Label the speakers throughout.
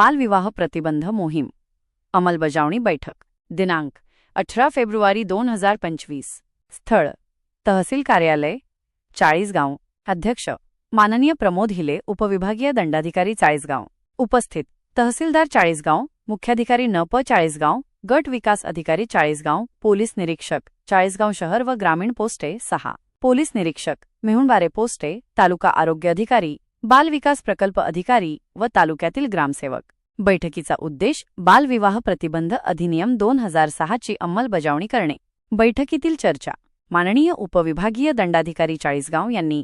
Speaker 1: बालविवाह प्रतिबंध मोहीम, अंमलबजावणी बैठक, दिनांक अठरा फेब्रुवारी दोन हज़ार पंचवीस, स्थळ, तहसील कार्यालय, चाळीसगाव, अध्यक्ष, माननीय प्रमोद हिले, उपविभागीय दंडाधिकारी चाळीसगाव, उपस्थित, तहसीलदार चाळीसगाव, मुख्याधिकारी न प चाळीसगाव, गट विकास अधिकारी चाळीसगाव, पोलीस निरीक्षक, चाळीसगाव शहर व ग्रामीण पोस्टे सहा, पोलीस निरीक्षक, मेहुणबारे पोस्टे, तालुका आरोग्य अधिकारी बाल विकास प्रकल्प अधिकारी व तालुक्यातील ग्रामसेवक. बैठकीचा उद्देश बालविवाह प्रतिबंध अधिनियम दोन हजार सहाची अंमलबजावणी करणे. बैठकीतील चर्चा. माननीय उपविभागीय दंडाधिकारी चाळीसगाव यांनी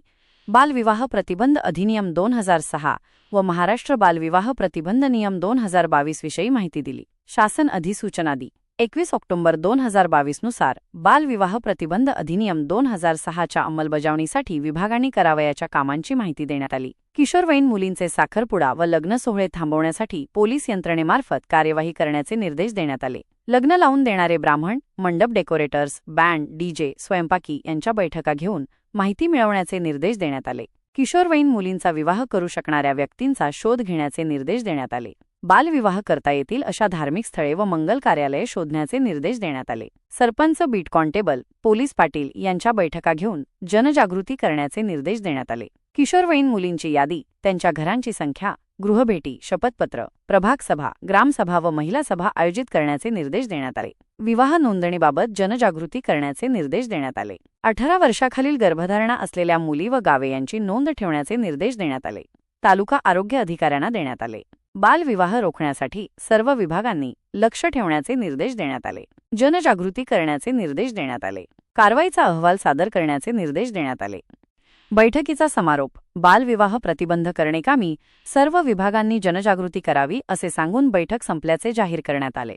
Speaker 1: बालविवाह प्रतिबंध अधिनियम दोन हजार सहा व महाराष्ट्र बालविवाह प्रतिबंध नियम दोन हजार बावीस विषयी माहिती दिली. शासन अधिसूचना दी. एकवीस ऑक्टोबर दोन हजार बावीसनुसार बालविवाह प्रतिबंध अधिनियम दोन हजार सहाच्या अंमलबजावणीसाठी विभागांनी करावयाच्या कामांची माहिती देण्यात आली. किशोरवयीन मुलींचे साखरपुडा व लग्न सोहळे थांबवण्यासाठी पोलीस यंत्रणेमार्फत कार्यवाही करण्याचे निर्देश देण्यात आले. लग्न लावून देणारे ब्राह्मण मंडप डेकोरेटर्स बँड डीजे स्वयंपाकी यांच्या बैठका घेऊन माहिती मिळवण्याचे निर्देश देण्यात आले. किशोरवयीन मुलींचा विवाह करू शकणाऱ्या व्यक्तींचा शोध घेण्याचे निर्देश देण्यात आले. बालविवाह करता येतील अशा धार्मिक स्थळे व मंगल कार्यालये शोधण्याचे निर्देश देण्यात आले. सरपंच बीट कॉन्टेबल पोलीस पाटील यांच्या बैठका घेऊन जनजागृती करण्याचे निर्देश देण्यात आले. किशोरवयीन मुलींची यादी त्यांच्या घरांची संख्या गृहभेटी शपथपत्र प्रभाग सभा ग्रामसभा व महिला सभा आयोजित करण्याचे निर्देश देण्यात आले. विवाह नोंदणीबाबत जनजागृती करण्याचे निर्देश देण्यात आले. अठरा वर्षाखालील गर्भधारणा असलेल्या मुली व गावे यांची नोंद ठेवण्याचे निर्देश देण्यात आले. तालुका आरोग्य अधिकाऱ्यांना देण्यात आले. बालविवाह रोखण्यासाठी सर्व विभागांनी लक्ष ठेवण्याचे निर्देश देण्यात आले. जनजागृती करण्याचे निर्देश देण्यात आले. कारवाईचा अहवाल सादर करण्याचे निर्देश देण्यात आले. बैठकीचा समारोप बालविवाह प्रतिबंध करणे कामी सर्व विभागांनी जनजागृती करावी असे सांगून बैठक संपल्याचे जाहीर करण्यात आले.